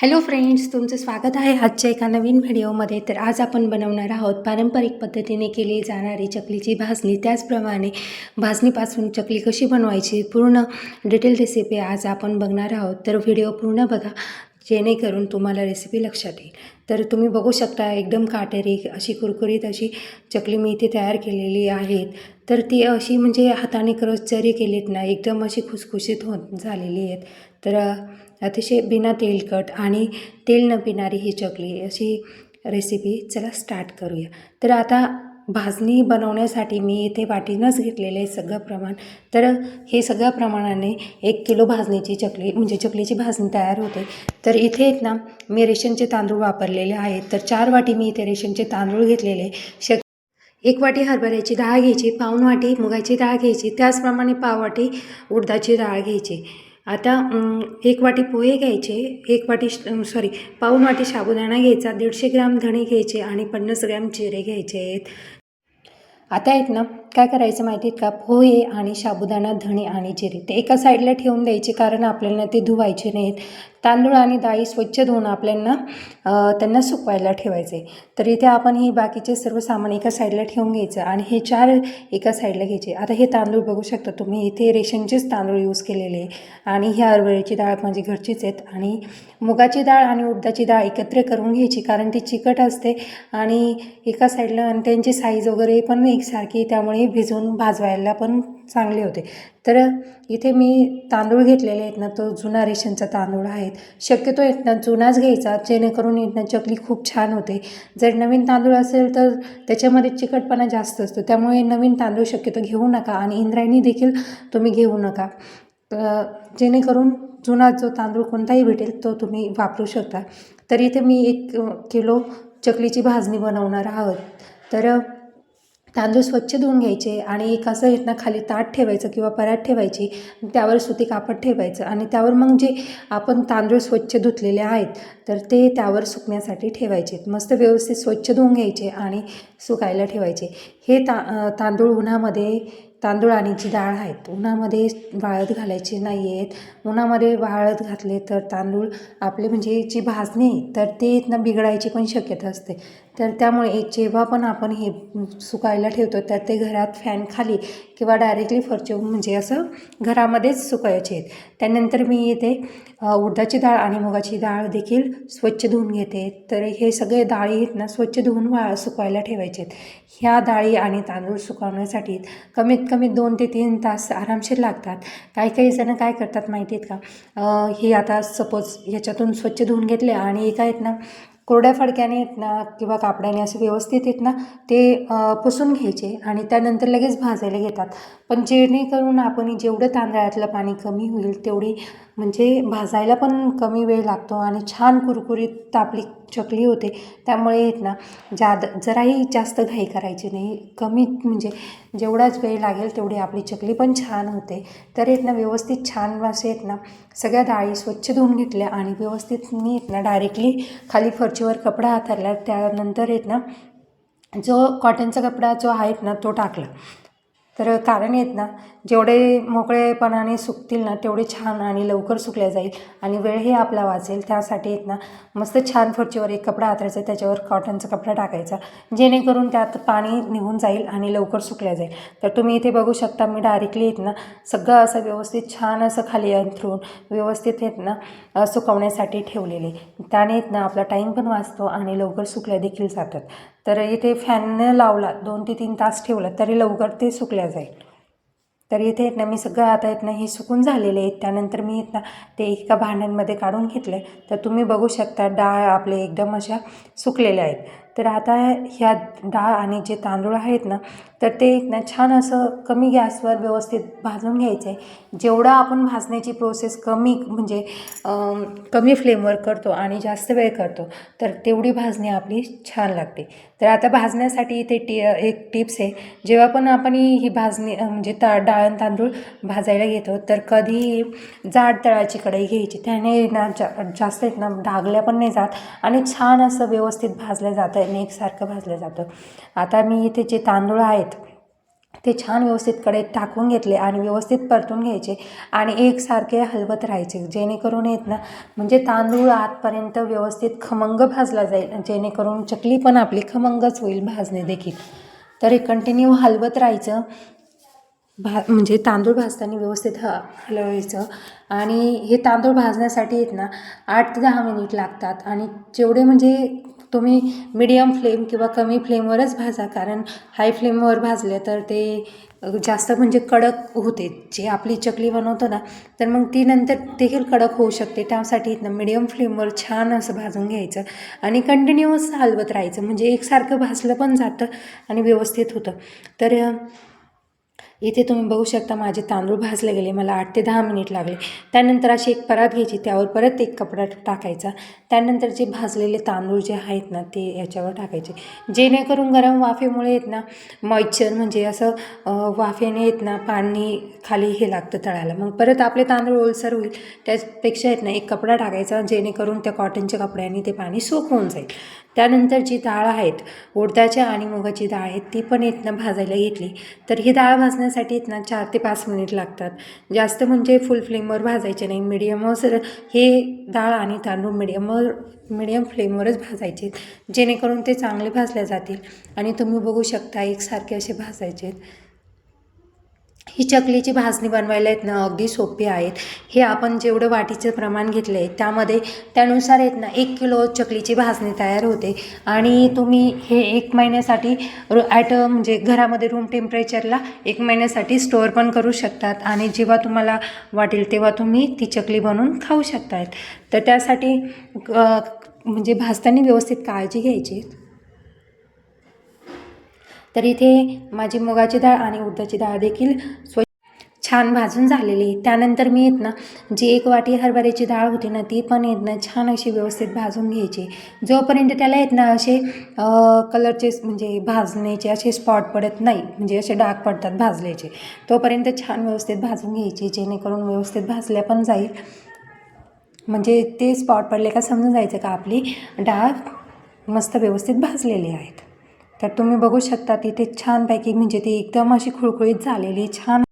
Hello friends तुमचं स्वागत आहे आजच्या एका नवीन व्हिडिओमध्ये. तर आज आपण बनवणार आहोत पारंपरिक पद्धतीने केली जाणारी चकलीची भाजणी. त्याचप्रमाणे भाजणीपासून चकली कशी बनवायची पूर्ण डिटेल रेसिपी आज आपण बघणार आहोत. तर व्हिडिओ पूर्ण बघा जेणेकरून तुम्हाला रेसिपी लक्षात येईल. तर तुम्ही बघू शकता एकदम काटेरी अशी कुरकुरीत अशी चकली मी इथे तयार केलेली आहेत तर ती अशी म्हणजे हाताने क्रश जरी केलीत ना एकदम अशी खुसखुशीत होत झालेली आहेत. तर अतिशय बिना तेलकट आणि तेल न पिणारी ही चकली. अशी रेसिपी चला स्टार्ट करूया. तर आता भाजणी बनवण्यासाठी मी इथे वाटीनंच घेतलेलं आहे सगळं प्रमाण. तर हे सगळ्या प्रमाणाने एक किलो भाजणीची चकली म्हणजे चकलीची भाजणी तयार होते. तर इथे आहेत ना मी रेशनचे तांदूळ वापरलेले आहेत. तर चार वाटी मी इथे रेशनचे तांदूळ घेतलेले शक एक वाटी हरभऱ्याची डाळ घ्यायची पाऊण वाटी मुगाची डाळ घ्यायची त्याचप्रमाणे पाव वाटी उडदाची डाळ घ्यायची. आता एक वाटी पोहे घ्यायचे एक वाटी सॉरी पाऊण वाटी साबुदाणा घ्यायचा दीडशे ग्राम धणे घ्यायचे आणि पन्नास ग्राम जिरे घ्यायचे आहेत. आता आहेत ना काय करायचं माहिती आहेत का? पोहे आणि साबुदाणा धणे आणि जिरे. ते एका साईडला ठेवून द्यायचे कारण आपल्याला ते धुवायचे नाहीत. तांदूळ आणि डाळी स्वच्छ धुवून आपल्याला त्यांना सुकवायला ठेवायचे. तर इथे आपण हे बाकीचे सर्व सामान एका साईडला ठेवून घ्यायचं आणि हे चार एका साईडला घ्यायचे. आता हे तांदूळ बघू शकता तुम्ही इथे रेशनचेच तांदूळ यूज केलेले आहे. आणि ही हरभऱ्याची डाळ म्हणजे घरचीच आहेत. आणि मुगाची डाळ आणि उडदाची डाळ एकत्र करून घ्यायची कारण ती चिकट असते आणि एका साईडला आणि त्यांची साईज वगैरे पण एकसारखी त्यामुळे भिजवून भाजवायला पण चांगले होते. तर इथे मी तांदूळ घेतलेले आहेत ना तो जुना रेशनचा तांदूळ आहेत शक्यतो इथनं ना जुनाच घ्यायचा जेणेकरून इथनं चकली खूप छान होते. जर नवीन तांदूळ असेल तर त्याच्यामध्ये चिकटपणा जास्त असतो. त्यामुळे नवीन तांदूळ शक्यतो घेऊ नका आणि इंद्रायणी देखील तुम्ही घेऊ नका. जेणेकरून जुना जो तांदूळ कोणताही भेटेल तो तुम्ही वापरू शकता. तर इथे मी एक किलो चकलीची भाजणी बनवणार आहोत. तर तांदूळ स्वच्छ धुवून घ्यायचे आणि एक असं आहेत ना खाली ताट ठेवायचं किंवा परात ठेवायची त्यावर सुती कापड ठेवायचं आणि त्यावर मग जे आपण तांदूळ स्वच्छ धुतलेले आहेत तर ते त्यावर सुकण्यासाठी ठेवायचे. मस्त व्यवस्थित स्वच्छ धुवून घ्यायचे आणि सुकायला ठेवायचे. हे ता तांदूळ उन्हामध्ये तांदूळ आणि जी डाळ आहेत उन्हामध्ये वाळत घालायचे नाही आहेत उन्हामध्ये वाळत घातले तर तांदूळ आपले म्हणजे जी भाजणी तर ते ना बिघडायची पण शक्यता असते. तर त्यामुळे जेव्हा पण आपण हे सुकायला ठेवतो तर ते घरात फॅन खाली किंवा डायरेक्टली फरचे म्हणजे असं घरामध्येच सुकायचे. आहेत त्यानंतर मी इथे उडदाची डाळ आणि मुगाची डाळ देखील स्वच्छ धुवून घेते. तर हे सगळे डाळी आहेत ना स्वच्छ धुवून वा सुकवायला ठेवायचे. आहेत ह्या डाळी आणि तांदूळ सुकवण्यासाठी कमीत कमी दोन ते तीन तास आरामशीर लागतात. काही काही जणं काय करतात माहिती आहेत का हे आता सपोज ह्याच्यातून स्वच्छ धुवून घेतले आणि एका आहेत ना कोरड्या फडक्याने आहेत ना किंवा कापड्याने असे व्यवस्थित आहेत ना ते पुसून घ्यायचे आणि त्यानंतर लगेच भाजायला घेतात. पण जेणेकरून आपण जेवढं तांदळातलं पाणी कमी होईल तेवढी म्हणजे भाजायला पण कमी वेळ लागतो आणि छान कुरकुरीत आपली चकली होते. त्यामुळे आहेत ना जाद जराही जास्त घाई करायची नाही. कमी म्हणजे जेवढाच वेळ लागेल तेवढी आपली चकली पण छान होते. तर आहेत ना व्यवस्थित छान असे आहेत ना सगळ्या डाळी स्वच्छ धुवून घेतल्या आणि व्यवस्थित मी आहेत ना डायरेक्टली खाली फरचीवर कपडा हातरला. त्यानंतर आहेत ना जो कॉटनचा कपडा जो आहेत ना तो टाकला. तर कारण आहेत ना जेवढे मोकळेपणाने सुकतील ना तेवढे छान आणि लवकर सुकल्या जाईल आणि वेळही आपला वाचेल. त्यासाठी आहेत ना मस्त छान फरचीवर एक कपडा आतरायचा त्याच्यावर कॉटनचा कपडा टाकायचा जेणेकरून त्यात पाणी निघून जाईल आणि लवकर सुकल्या जाईल. तर तुम्ही इथे बघू शकता मी डायरेक्टली आहेत ना सगळं असं व्यवस्थित छान असं खाली अंथरून व्यवस्थित आहेत ना सुकवण्यासाठी ठेवलेले. त्याने आहेत ना आपला टाईम पण वाचतो आणि लवकर सुकल्या देखील जातात. तर इथे फॅननं लावला दोन ते तीन तास ठेवला तरी लवकर ते सुकल्या जाईल. तर इथे आहेत ना मी सगळं आता आहेत ना हे सुकून झालेले आहेत. त्यानंतर मी आहेत ना ते एका भांड्यांमध्ये काढून घेतले तर तुम्ही बघू शकता डाळ आपले एकदम अशा सुकलेल्या आहेत. तर आता ह्या डाळ आणि जे तांदूळ आहेत ना तर ते ना छान असं कमी गॅसवर व्यवस्थित भाजून घ्यायचं. आहे जेवढा आपण भाजण्याची प्रोसेस कमी म्हणजे कमी फ्लेमवर करतो आणि जास्त वेळ करतो तर तेवढी भाजणी आपली छान लागते. तर आता भाजण्यासाठी इथे टी एक टिप्स आहे. जेव्हा पण आपण ही भाजणी म्हणजे ता डाळ तांदूळ भाजायला घेतो तर कधी जाड तळाची कढई घ्यायची. त्याने ना जा जास्त ना डागल्या पण नाही जात आणि छान असं व्यवस्थित भाजलं जातं. आणि एकसारखं भाजलं जातं. आता मी इथे जे तांदूळ आहेत ते छान व्यवस्थित कडेत टाकून घेतले आणि व्यवस्थित परतून घ्यायचे आणि एकसारखे हलवत राहायचे. जेणेकरून येत ना म्हणजे तांदूळ आतपर्यंत व्यवस्थित खमंग भाजला जाईल जेणेकरून चकली पण आपली खमंगच होईल भाजणे देखील. तर हे कंटिन्यू हलवत राहायचं. भा म्हणजे तांदूळ भाजताना व्यवस्थित ह हलवायचं. आणि हे तांदूळ भाजण्यासाठी आहेत ना आठ ते दहा मिनिट लागतात आणि जेवढे म्हणजे तुम्ही मिडियम फ्लेम किंवा कमी फ्लेमवरच भाजा. कारण हाय फ्लेमवर भाजले तर ते जास्त म्हणजे कडक होते. जे आपली चकली बनवतो ना तर मग ती नंतर देखील कडक होऊ शकते. त्यासाठी ना मिडियम फ्लेमवर छान असं भाजून घ्यायचं आणि कंटिन्युअस हलवत राहायचं. म्हणजे एकसारखं भाजलं पण जातं आणि व्यवस्थित होतं. तर इथे तुम्ही बघू शकता माझे तांदूळ भाजले गेले मला आठ ते दहा मिनिट लागले. त्यानंतर अशी एक परात घ्यायची त्यावर परत एक कपडा टाकायचा. त्यानंतर जे भाजलेले तांदूळ जे आहेत ना ते याच्यावर टाकायचे. जेणेकरून गरम वाफेमुळे येत ना मॉइश्चर म्हणजे असं वाफेने येत ना पाणी खाली हे लागतं तळायला. मग परत आपले तांदूळ ओलसर होईल. त्यापेक्षा येत ना एक कपडा टाकायचा जेणेकरून त्या कॉटनच्या कपड्याने ते पाणी सोक होऊन जाईल. त्यानंतर जी डाळ आहेत उडदाच्या आणि मुगाची डाळ आहेत ती पण इथनं भाजायला घेतली. तर ही डाळ भाजण्यासाठी इथनं चार ते पाच मिनिट लागतात. जास्त म्हणजे फुल फ्लेमवर भाजायचे नाही. मिडियमवर हे डाळ आणि तांदूळ मिडियमवर मिडियम फ्लेमवरच भाजायचे जेणेकरून ते चांगले भाजले जातील. आणि तुम्ही बघू शकता एकसारखे असे भाजायचे आहेत. ही चकलीची भाजणी बनवायला आहेत ना अगदी सोपी आहेत. हे आपण जेवढं वाटीचं प्रमाण घेतलं आहे त्यामध्ये त्यानुसार आहेत ना एक किलो चकलीची भाजणी तयार होते. आणि तुम्ही हे एक महिन्यासाठी ॲट म्हणजे घरामध्ये रूम टेम्परेचरला एक महिन्यासाठी स्टोअर पण करू शकतात. आणि जेव्हा तुम्हाला वाटेल तेव्हा तुम्ही ती चकली बनवून खाऊ शकतात तर त्यासाठी म्हणजे भाजताना व्यवस्थित काळजी घ्यायची. तर इथे माझी मुगाची डाळ आणि उडदाची डाळ देखील स्व छान भाजून झालेली त्यानंतर मी येत ना जी एक वाटी हरभऱ्याची डाळ होती ना ती पण येत ना छान अशी व्यवस्थित भाजून घ्यायची. जोपर्यंत त्याला येत ना असे कलरचे म्हणजे भाजण्याचे असे स्पॉट पडत नाही म्हणजे असे डाग पडतात भाजल्याचे तोपर्यंत छान व्यवस्थित भाजून घ्यायची जेणेकरून व्यवस्थित भाजल्या पण जाईल. म्हणजे ते स्पॉट पडले का समजून जायचं का? आपली डाळ मस्त व्यवस्थित भाजलेली आहेत. तर तुम्ही बघू शकता तिथे छानपैकी म्हणजे ती एकदम अशी खुळखुळीत झालेली छान.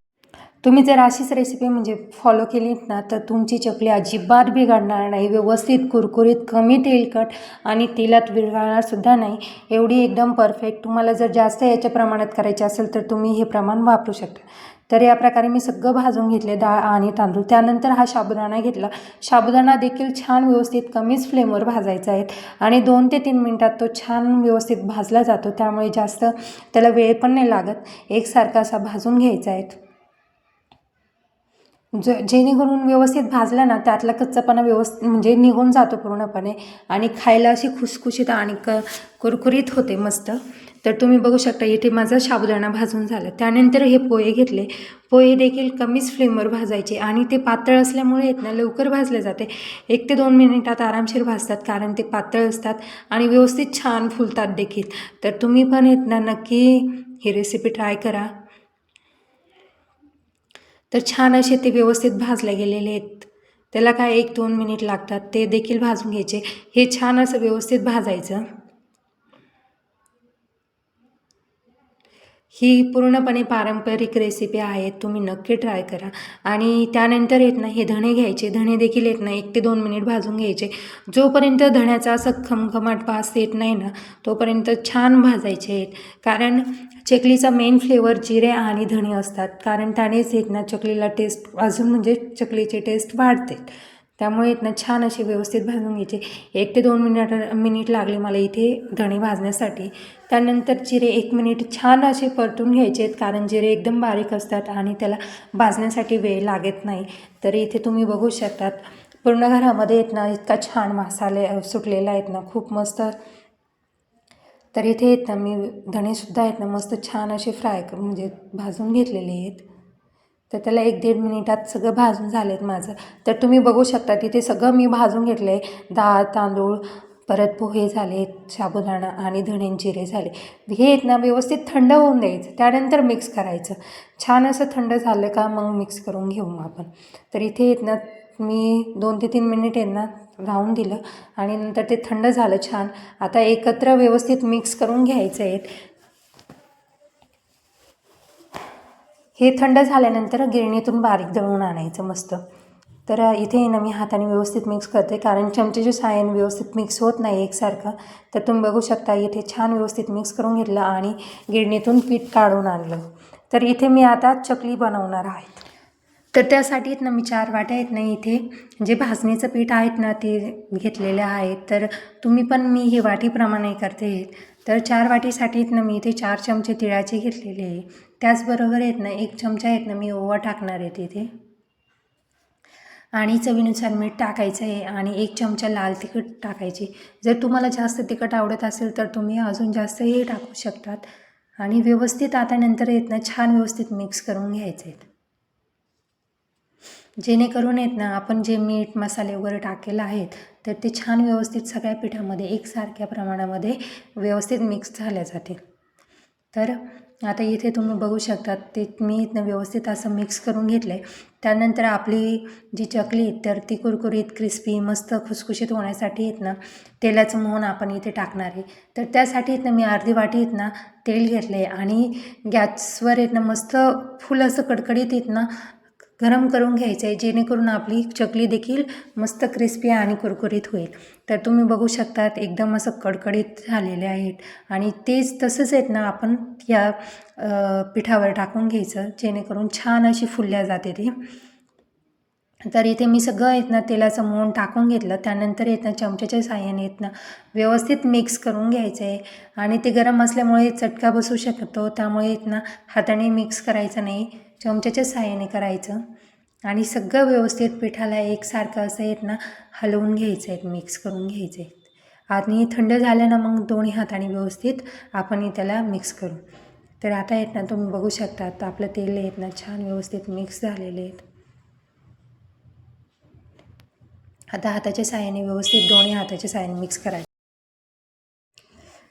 तुम्ही जर अशीच रेसिपी म्हणजे फॉलो केलीत ना तर तुमची चकली अजिबात बिघडणार नाही. व्यवस्थित कुरकुरीत कमी तेलकट आणि तेलात विरघळणारसुद्धा नाही. एवढी एकदम परफेक्ट तुम्हाला जर जास्त याच्या प्रमाणात करायची असेल तर तुम्ही हे प्रमाण वापरू शकता. तर या प्रकारे मी सगळं भाजून घेतले डाळ आणि तांदूळ. त्यानंतर हा साबुदाणा घेतला. साबुदाणा देखील छान व्यवस्थित कमीच फ्लेमवर भाजायचा आहे आणि दोन ते तीन मिनटात तो छान व्यवस्थित भाजला जातो. त्यामुळे जास्त त्याला वेळ पण नाही लागत. एकसारखा असा भाजून घ्यायचा आहे. ज जेणेकरून व्यवस्थित भाजला ना त्यातला कच्चापणा व्यवस्थित म्हणजे निघून जातो पूर्णपणे आणि खायला अशी खुसखुशीत आणि क कुरकुरीत होते मस्त. तर तुम्ही बघू शकता इथे माझा साबुदाणा भाजून झाला. त्यानंतर हे पोहे घेतले. पोहे देखील कमीच फ्लेमवर भाजायचे आणि ते पातळ असल्यामुळे येत ना लवकर भाजले जाते. एक ते दोन मिनिटात आरामशीर भाजतात कारण ते पातळ असतात आणि व्यवस्थित छान फुलतात देखील. तर तुम्ही पण येत ना नक्की ही रेसिपी ट्राय करा. तर छान असे ते व्यवस्थित भाजले गेलेले आहेत. त्याला काय एक दोन मिनिट लागतात ते देखील भाजून घ्यायचे. हे छान असं व्यवस्थित भाजायचं. ही पूर्णपणे पारंपरिक रेसिपी आहे तुम्ही नक्की ट्राय करा. आणि त्यानंतर येत ना हे धणे घ्यायचे. धणे देखील येत नाही एक ते दोन मिनिट भाजून घ्यायचे. जोपर्यंत धण्याचा असं खमखमाट वास येत नाही ना तोपर्यंत छान भाजायचे आहेत. कारण चकलीचा मेन फ्लेवर जिरे आणि धणे असतात. कारण त्यानेच येत ना चकलीला टेस्ट अजून म्हणजे चकलीची टेस्ट वाढते. त्यामुळे इथनं ना छान असे व्यवस्थित भाजून घ्यायचे. एक ते दोन मिनिट मिनिट लागले मला इथे धणे भाजण्यासाठी. त्यानंतर जिरे एक मिनिट छान असे परतून घ्यायचे आहेत कारण जिरे एकदम बारीक असतात आणि त्याला भाजण्यासाठी वेळ लागत नाही. तर इथे तुम्ही बघू शकतात पूर्ण घरामध्ये येत ना इतका छान मसाले सुटलेला आहेत ना खूप मस्त. तर इथे येत ना मी धणेसुद्धा आहेत ना मस्त छान असे फ्राय म्हणजे भाजून घेतलेले आहेत. तर त्याला एक दीड मिनिटात सगळं भाजून झालेत माझं. तर तुम्ही बघू शकता तिथे सगळं मी भाजून घेतलं आहे डाळ तांदूळ परत पोहे झाले साबुदाणा आणि धणे जिरे झाले. हे आहेत ना व्यवस्थित थंड होऊन द्यायचं. त्यानंतर मिक्स करायचं. छान असं थंड झालं का मग मिक्स करून घेऊ मग आपण. तर इथे आहेत ना मी दोन ते तीन मिनिट आहेत ना राहून दिलं. आणि नंतर ते थंड झालं छान. आता एकत्र व्यवस्थित मिक्स करून घ्यायचं आहेत. हे थंड झाल्यानंतर गिरणीतून बारीक दळून आणायचं मस्त. तर इथे ना मी हाताने व्यवस्थित मिक्स करते. कारण चमचेचे सायन व्यवस्थित मिक्स होत नाही एकसारखं तर तुम्ही बघू शकता इथे छान व्यवस्थित मिक्स करून घेतलं आणि गिरणीतून पीठ काढून आणलं. तर इथे मी आता चकली बनवणार आहे. तर त्यासाठी ना मी चार वाट्या आहेत ना इथे जे भाजणीचं पीठ आहेत ना ते घेतलेले आहेत. तर तुम्ही पण मी हे वाटीप्रमाणे करते. तर चार वाटीसाठी ना मी इथे चार चमचे तिळाचे घेतलेले आहे. त्याचबरोबर आहेत ना एक चमचा आहेत ना मी ओवा टाकणार आहे तिथे. आणि चवीनुसार मीठ टाकायचं आहे आणि एक चमचा लाल तिखट टाकायची. जर तुम्हाला जास्त तिखट आवडत असेल तर तुम्ही अजून जास्तही टाकू शकतात. आणि व्यवस्थित आता नंतर येत ना छान व्यवस्थित मिक्स करून घ्यायचे आहेत. जेणेकरून येत ना आपण जे मीठ मसाले वगैरे टाकेलं आहेत तर ते छान व्यवस्थित सगळ्या पिठामध्ये एकसारख्या प्रमाणामध्ये व्यवस्थित मिक्स झाल्या जातील. तर आता इथे तुम्ही बघू शकता ते मी इथनं व्यवस्थित असं मिक्स करून घेतलं आहे त्यानंतर आपली जी चकली तर ती कुरकुरीत क्रिस्पी मस्त खुसखुशीत होण्यासाठी येत ना तेलाचं मोहन आपण इथे टाकणार आहे. तर त्यासाठी इथनं मी अर्धी वाटी येत ना तेल घेतलं आहे आणि गॅसवर येत ना मस्त फुल असं कडकडीत येत ना गरम करून घ्यायचं आहे जेणेकरून आपली चकली देखील मस्त क्रिस्पी आणि कुरकुरीत होईल. तर तुम्ही बघू शकतात एकदम असं कडकडीत झालेले आहेत. आणि तेच तसंच आहेत ना आपण या पिठावर टाकून घ्यायचं जेणेकरून छान अशी फुलल्या जाते ती. तर इथे मी सगळं येत ना तेलाचं मोहन टाकून घेतलं. त्यानंतर येत ना चमच्याच्या साह्याने येत ना व्यवस्थित मिक्स करून घ्यायचं आहे. आणि ते गरम असल्यामुळे चटका बसू शकतो त्यामुळे येत ना हाताने मिक्स करायचं नाही. चमच्याच्या साह्याने करायचं. आणि सगळं व्यवस्थित पिठाला एकसारखं असं येत ना हलवून घ्यायचं आहे मिक्स करून घ्यायचं आहे. आणि थंड झालं ना मग दोन्ही हाताने व्यवस्थित आपण त्याला मिक्स करू. तर आता आहेत ना तुम्ही बघू शकता आता आपलं तेल आहेत ना छान व्यवस्थित मिक्स झालेले आहेत. आता हाताच्या साह्याने व्यवस्थित दोन्ही हाताच्या साह्याने मिक्स करायचं.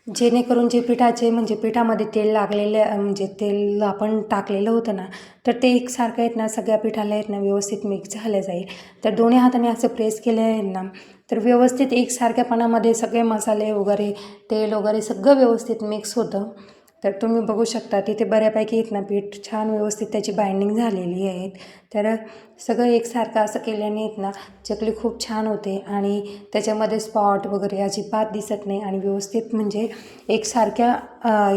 जेणेकरून जे पिठाचे म्हणजे पिठामध्ये तेल लागलेले म्हणजे तेल आपण टाकलेलं होतं ना तर ते एकसारखं आहेत ना सगळ्या पिठाला आहेत ना व्यवस्थित मिक्स झालं जाईल. तर दोन्ही हाताने असं प्रेस केलं आहे ना तर व्यवस्थित एकसारख्यापणामध्ये सगळे मसाले वगैरे तेल वगैरे सगळं व्यवस्थित मिक्स होतं. तर तुम्ही बघू शकता तिथे बऱ्यापैकी आहेत ना पीठ छान व्यवस्थित त्याची बाइंडिंग झालेली आहेत. तर सगळं एकसारखं असं केल्याने आहेत ना चकली खूप छान होते आणि त्याच्यामध्ये स्पॉट वगैरे अजिबात दिसत नाही आणि व्यवस्थित म्हणजे एकसारख्या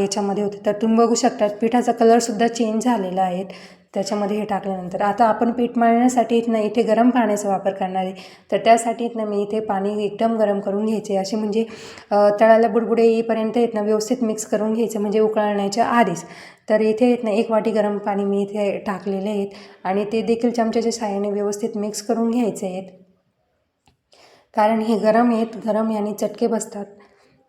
याच्यामध्ये होते. तर तुम्ही बघू शकता पिठाचा कलरसुद्धा चेंज झालेला आहे. त्याच्यामध्ये हे टाकल्यानंतर. आता आपण पीठ मळण्यासाठी इथनं इथे गरम पाण्याचा वापर करणार आहे. तर त्यासाठी इथनं मी इथे पाणी एकदम गरम करून घ्यायचे. असे म्हणजे तळाला बुडबुडे येईपर्यंत इथनं व्यवस्थित मिक्स करून घ्यायचं. म्हणजे उकळण्याच्या आधीच. तर इथे इथनं एक वाटी गरम पाणी मी इथे टाकलेले आहेत. आणि ते देखील चमच्याच्या सहाय्याने व्यवस्थित मिक्स करून घ्यायचे आहेत. कारण हे गरम आहेत गरम याने चटके बसतात.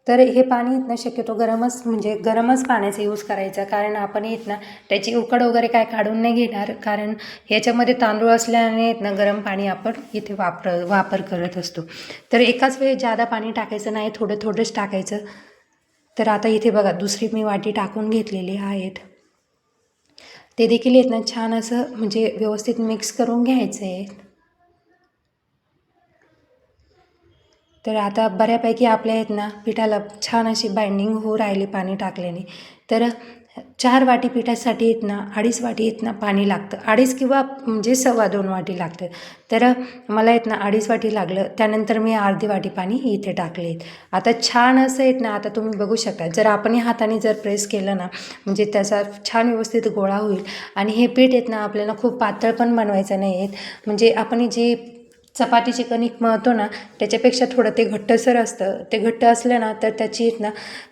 तर हे पाणी येत ना शक्यतो गरमच म्हणजे गरमच पाण्याचा यूज करायचा. कारण आपण येत ना त्याची उकड वगैरे काय काढून नाही घेणार. कारण ह्याच्यामध्ये तांदूळ असल्याने येत ना गरम पाणी आपण इथे वापर वापर करत असतो. तर एकाच वेळी जादा पाणी टाकायचं नाही थोडं थोडंच टाकायचं. तर आता इथे बघा दुसरी मी वाटी टाकून घेतलेली आहेत. ते देखील येत ना छान असं म्हणजे व्यवस्थित मिक्स करून घ्यायचं आहे तर आता बऱ्यापैकी आपल्या आहेत ना पिठाला छान अशी बाइंडिंग होऊ राहिली पाणी टाकल्याने. तर चार वाटी पिठासाठी येत ना अडीच वाटी येत ना पाणी लागतं. अडीच किंवा म्हणजे सव्वा दोन वाटी लागतं. तर मला येत ना अडीच वाटी लागलं त्यानंतर मी अर्धी वाटी पाणी इथे टाकले आता छान असं येत ना आता तुम्ही बघू शकता जर आपण हाताने जर प्रेस केलं ना म्हणजे त्याचा छान व्यवस्थित गोळा होईल. आणि हे पीठ येत ना आपल्याला खूप पातळ पण बनवायचं नाही आहेत. म्हणजे आपण जे चपातीची कणिक मळतो ना त्याच्यापेक्षा थोडं ते घट्टसर असतं. ते घट्ट असलं ना तर त्याची इथनं ना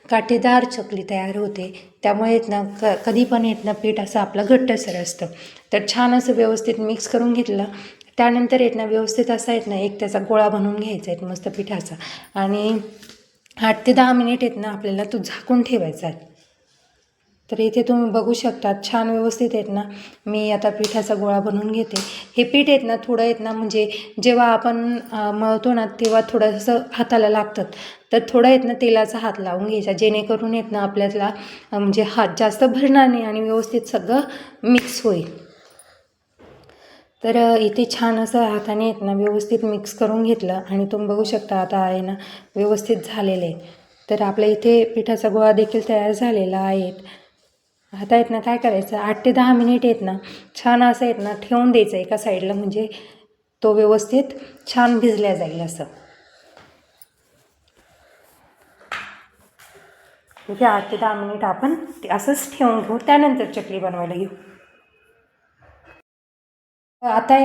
काठीदार चकली तयार होते. त्यामुळे येत ना क कधी पण येत ना पीठ असं आपलं घट्टसर असतं. तर छान असं व्यवस्थित मिक्स करून घेतलं. त्यानंतर येत ना व्यवस्थित असा येत ना एक त्याचा गोळा बनवून घ्यायचा आहे मस्त पिठाचा. आणि आठ ते दहा मिनिट येत ना आपल्याला तो झाकून ठेवायचा आहे. तर इथे तुम्ही बघू शकता छान व्यवस्थित आहेत ना. मी आता पिठाचा गोळा बनवून घेते. हे पीठ आहेत ना थोडं आहेत ना म्हणजे जेव्हा आपण मळतो ना तेव्हा थोडंसं हाताला लागतात. तर थोडं आहेत ना तेलाचा हात लावून घ्यायचा जेणेकरून येत ना आपल्याला म्हणजे हात जास्त भरणार नाही आणि व्यवस्थित सगळं मिक्स होईल. तर इथे छान असं हाताने आहेत ना व्यवस्थित मिक्स करून घेतलं आणि तुम्ही बघू शकता आता आहे ना व्यवस्थित झालेलं आहे. तर आपल्या इथे पिठाचा गोळा देखील तयार झालेला आहे. आता आहेत ना काय करायचं? आठ ते दहा मिनिट आहेत ना छान असं आहेत ना ठेवून द्यायचं एका साईडला म्हणजे तो व्यवस्थित छान भिजल्या जाईल असं. म्हणजे आठ ते दहा मिनिट आपण ते असंच ठेवून घेऊ त्यानंतर चकली बनवायला घेऊ. आता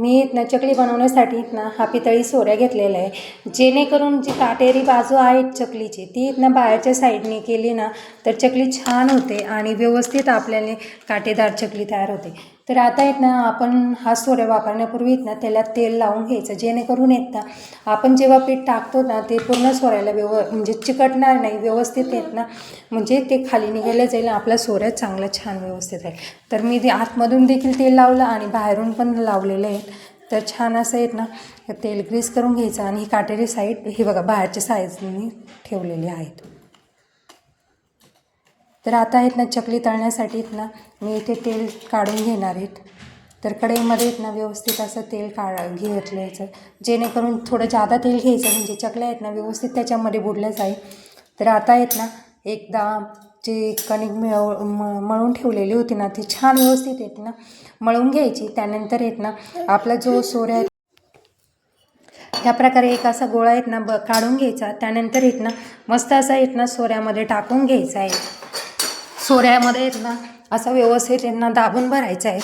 मी ना चकली बनवण्यासाठी ना हा पितळी सोऱ्या घेतलेला आहे. जेणेकरून जी काटेरी बाजू आहे चकलीची ती ना बाहेरच्या साईडने केली ना तर चकली छान होते आणि व्यवस्थित आपल्याला काटेदार चकली तयार होते. तर आता आहेत ना आपण हा सोऱ्या वापरण्यापूर्वी आहेत ना त्याला तेल लावून घ्यायचं जेणेकरून आहेत ना आपण जेव्हा पीठ टाकतो ना ते पूर्ण सोऱ्याला व्यव म्हणजे चिकटणार नाही व्यवस्थित आहेत ना म्हणजे ते खाली निघायला जाईल आपला सोऱ्या चांगला छान व्यवस्थित राहील. तर मी ते आतमधून देखील तेल लावलं आणि बाहेरून पण लावलेलं आहे तर छान असं आहेत ना तेल ग्रीस करून घ्यायचं आणि ही काटेरी साईड ही बघा बाहेरच्या साईजने ठेवलेली आहेत. तर आता आहेत ना चकली तळण्यासाठी आहेत ना मी इथे तेल काढून घेणार आहेत तर कढईमध्ये आहेत ना व्यवस्थित असं तेल काढ घेतल्याचं जेणेकरून थोडं जादा तेल घ्यायचं म्हणजे चकल्या आहेत ना व्यवस्थित त्याच्यामध्ये बुडल्या जाईल तर आता आहेत ना एकदा जे कणिक मिळव म मळून ठेवलेली होती ना ती छान व्यवस्थित आहेत ना मळून घ्यायची त्यानंतर आहेत ना आपला जो सोऱ्या ह्या प्रकारे एक असा गोळा आहेत ना ब काढून घ्यायचा त्यानंतर आहेत ना मस्त असा आहेत ना सोऱ्यामध्ये टाकून घ्यायचा आहे सोऱ्यामध्ये आहेत ना असा व्यवस्थित त्यांना दाबून भरायचा आहे.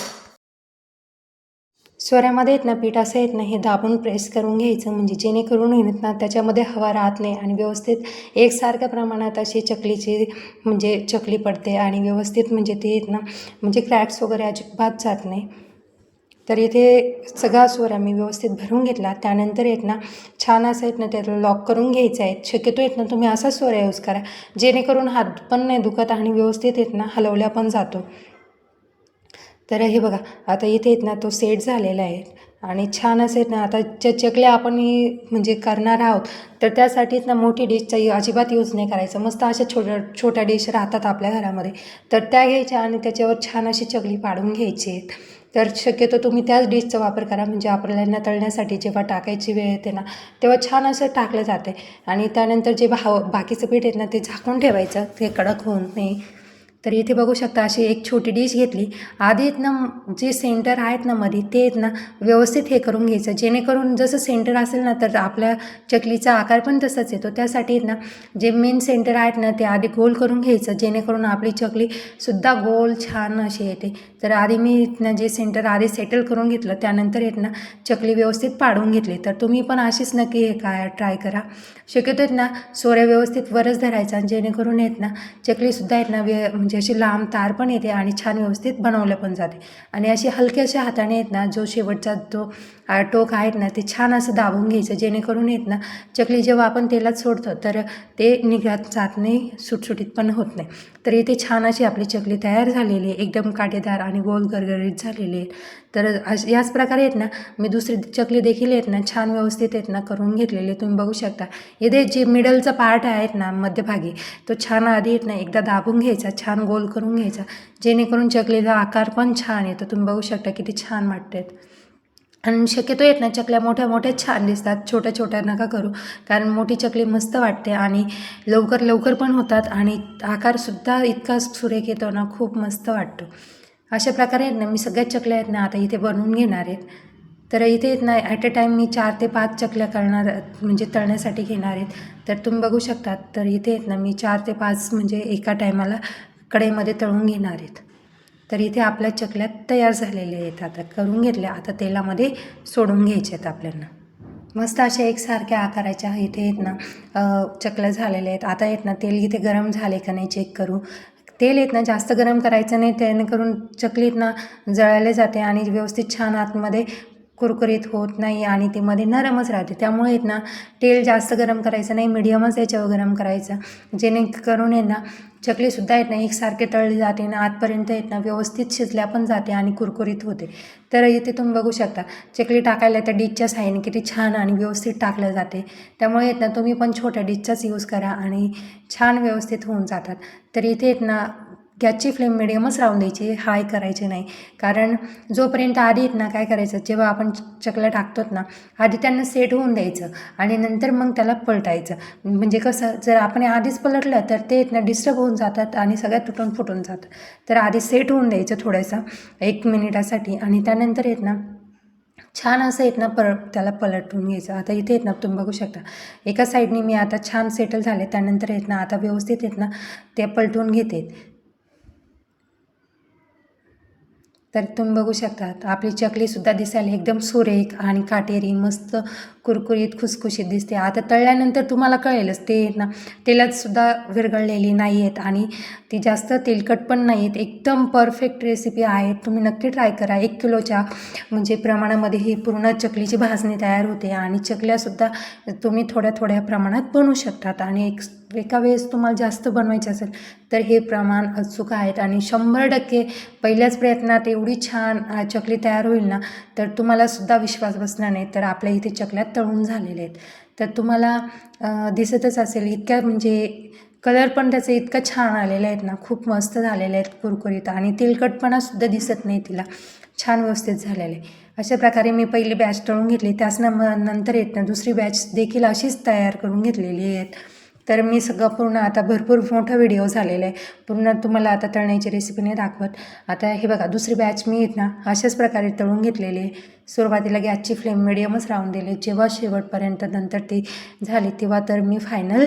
सोऱ्यामध्ये येत ना पीठ असं येत ना हे दाबून प्रेस करून घ्यायचं. म्हणजे जेणेकरून येत ना त्याच्यामध्ये हवा राहत नाही आणि व्यवस्थित एकसारख्या प्रमाणात अशी चकलीची म्हणजे चकली पडते आणि व्यवस्थित म्हणजे ते येत ना म्हणजे क्रॅक्स वगैरे अजिबात जात नाही. तर इथे सगळा स्वर आम्ही व्यवस्थित भरून घेतला. त्यानंतर येत ना छान असं आहेत ना त्याला लॉक करून घ्यायचं आहे. शक्यतो येत ना तुम्ही असा स्वर यूज करा जेणेकरून हात पण नाही दुखत आणि व्यवस्थित येत ना हलवल्या पण जातो. तर हे बघा आता इथे आहेत ना तो सेट झालेला आहे. आणि छान असं ना आता ज्या चकल्या आपण म्हणजे करणार आहोत. तर त्यासाठीच ना मोठी डिशचा अजिबात यूज नाही करायचं. मस्त अशा छोट्या छोट्या डिश राहतात आपल्या घरामध्ये. तर त्या घ्यायच्या आणि त्याच्यावर छान अशी चकली पाडून घ्यायची आहेत. तर शक्यतो तुम्ही त्याच डिशचा वापर करा. म्हणजे आपल्याला तळण्यासाठी जेव्हा टाकायची वेळ येते ना तेव्हा छान असं टाकलं जाते. आणि त्यानंतर जे भाव बाकीचं पीठ येत ना ते झाकून ठेवायचं. ते कडक होऊन नाही. तर इथे बघू शकता अशी एक छोटी डिश घेतली. आधी आहेत ना जे सेंटर आहेत ना मध्ये ते आहेत ना व्यवस्थित हे करून घ्यायचं. जेणेकरून जसं सेंटर असेल ना तर आपल्या चकलीचा आकार पण तसाच येतो. त्यासाठी आहेत ना जे मेन सेंटर आहेत ना ते आधी गोल करून घ्यायचं. जेणेकरून आपली चकलीसुद्धा गोल छान अशी येते. तर आधी मी इथनं जे सेंटर आधी सेटल करून घेतलं त्यानंतर आहेत ना चकली व्यवस्थित पाडून घेतली. तर तुम्ही पण अशीच नक्की हे काय ट्राय करा. शक्यतो आहेत ना सोऱ्या व्यवस्थित वरच धरायचा. आणि जेणेकरून आहेत ना चकलीसुद्धा आहेत ना व्य म्हणजे म्हणजे अशी लांब तार पण येते आणि छान व्यवस्थित बनवलं पण जाते. आणि अशी हलक्याशा हाताने आहेत ना जो शेवटचा जो टोक आहेत ना ते छान असं दाबून घ्यायचं जेणेकरून आहेत ना चकली जेव्हा आपण तेलात सोडतो तर ते निघत जात नाही सुटसुटीत पण होत नाही. तर इथे छान अशी आपली चकली तयार झालेली आहे एकदम काटेदार आणि गोल गरगरीत झालेली आहे. तर अश याच प्रकारे आहेत ना मी दुसरी चकली देखील आहेत ना छान व्यवस्थित आहेत ना करून घेतलेली तुम्ही बघू शकता. इथे जे मिडलचा पार्ट आहेत ना मध्यभागी तो छान आधी आहेत ना एकदा दाबून घ्यायचा छान गोल करून घ्यायचा जेणेकरून चकलीचा आकार पण छान येतो तुम्ही बघू शकता किती छान वाटतात. आणि शक्यतो येत ना चकल्या मोठ्या मोठ्या छान दिसतात. छोट्या छोट्या नका करू. कारण मोठी चकली मस्त वाटते आणि लवकर लवकर पण होतात आणि आकारसुद्धा इतका सुरेख येतो ना खूप मस्त वाटतो. अशा प्रकारे आहेत ना मी सगळ्याच चकल्या आहेत ना आता इथे बनवून घेणार आहेत. तर इथे आहेत ना ॲट अ टाईम मी चार ते पाच चकल्या करणार म्हणजे तळण्यासाठी घेणार आहेत. तर तुम्ही बघू शकतात तर इथे आहेत ना मी चार ते पाच म्हणजे एका टायमाला कढईमध्ये तळून घेणार आहेत. तर इथे आपल्या चकल्या तयार झालेल्या आहेत. आता करून घेतल्या. आता तेलामध्ये सोडून घ्यायच्या आहेत आपल्याला. मस्त अशा एकसारख्या आकाराच्या इथे आहेत ना चकल्या झालेल्या आहेत. आता आहेत ना तेल इथे गरम झाले का नाही चेक करू. तेल येत ना जास्त गरम करायचं नाही. जेणेकरून चकलीत ना जळायला जाते आणि व्यवस्थित छान आतमध्ये कुरकुरीत होत नाही आणि ते मध्ये नरमच राहते. त्यामुळे आहेत ना तेल जास्त गरम करायचं नाही मिडियमच याच्यावर गरम करायचं. जेणेकरून आहे ना चकलीसुद्धा आहेत ना एकसारखे तळली जाते ना आतपर्यंत येत ना व्यवस्थित शिजल्या पण जाते आणि कुरकुरीत होते. तर इथे तुम्ही बघू शकता चकली टाकायला त्या डिशच्या साईने किती छान आणि व्यवस्थित टाकलं जाते. त्यामुळे आहेत ना तुम्ही पण छोट्या डिशचाच यूज करा आणि छान व्यवस्थित होऊन जातात. तर इथे आहेत ना गॅसची फ्लेम मिडियमच राहून द्यायची हाय करायची नाही. कारण जोपर्यंत आधी आहेत ना काय करायचं जेव्हा आपण चकल्या टाकतोत ना आधी त्यांना सेट होऊन द्यायचं आणि नंतर मग त्याला पलटायचं. म्हणजे कसं जर आपण आधीच पलटलं तर ते इथनं ना डिस्टर्ब होऊन जातात आणि सगळ्यात तुटून फुटून जातं. तर आधी सेट होऊन द्यायचं थोडंसं एक मिनिटासाठी आणि त्यानंतर येत ना छान असं आहेत ना पर त्याला पलटून घ्यायचं. आता इथे आहेत ना तुम्ही बघू शकता. एका साईडने मी आता छान सेटल झाले त्यानंतर येत ना आता व्यवस्थित येत ना ते पलटून घेते. तर तुम्ही बघू शकतात. आपली चकलीसुद्धा दिसायला एकदम सुरेख आणि काटेरी मस्त कुरकुरीत खुसखुशीत दिसते. आता तळल्यानंतर तुम्हाला कळेलच ते ना तेलातसुद्धा विरघळलेली नाही आहेत आणि ती जास्त तेलकट पण नाही आहेत एकदम परफेक्ट रेसिपी आहे. तुम्ही नक्की ट्राय करा. एक किलोच्या म्हणजे प्रमाणामध्ये ही पूर्ण चकलीची भाजणी तयार होते आणि चकल्यासुद्धा तुम्ही थोड्या थोड्या प्रमाणात बनवू शकतात. आणि एक एका वेळेस तुम्हाला जास्त बनवायचे असेल तर हे प्रमाण अचूक आहेत. आणि शंभर टक्के पहिल्याच प्रयत्नात एवढी छान चकली तयार होईल ना तर तुम्हालासुद्धा विश्वास बसणार नाही. तर आपल्या इथे चकल्या तळून झालेले आहेत. तर तुम्हाला दिसतच असेल इतक्या म्हणजे कलर पण त्याचे इतका छान आलेले आहेत ना खूप मस्त झालेले आहेत कुरकुरीत आणि तेलकटपणासुद्धा दिसत नाही तिला. छान व्यवस्थित झालेले. आहे अशा प्रकारे मी पहिली बॅच तळून घेतली. त्याच नम नंतर येत ना दुसरी बॅच देखील अशीच तयार करून घेतलेली आहेत. तर मी सगळं पूर्ण आता भरपूर मोठा व्हिडिओ झालेला आहे. पूर्ण तुम्हाला आता तळण्याची रेसिपी नाही दाखवत. आता हे बघा दुसरी बॅच मी आहेत ना अशाच प्रकारे तळून घेतलेली आहे. सुरुवातीला गॅसची फ्लेम मिडियमच राहून दिली. जेव्हा शेवटपर्यंत नंतर ती झाली तेव्हा तर मी फायनल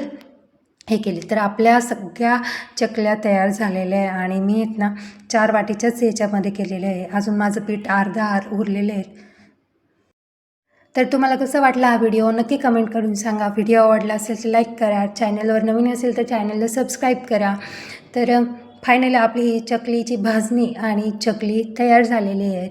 हे केली. तर आपल्या सगळ्या चकल्या तयार झालेल्या आहे आणि मी आहेत ना चार वाटीच्याच याच्यामध्ये केलेले आहे. अजून माझं पीठ अर्धा आर उरलेलं आहे. तर तुम्हाला कसं वाटला हा व्हिडिओ नक्की कमेंट करून सांगा. व्हिडिओ आवडला असेल तर लाईक करा. चॅनलवर नवीन असेल तर चॅनलला सबस्क्राईब करा. तर फायनली आपली चकलीची भाजणी आणि चकली तयार झालेली आहेत.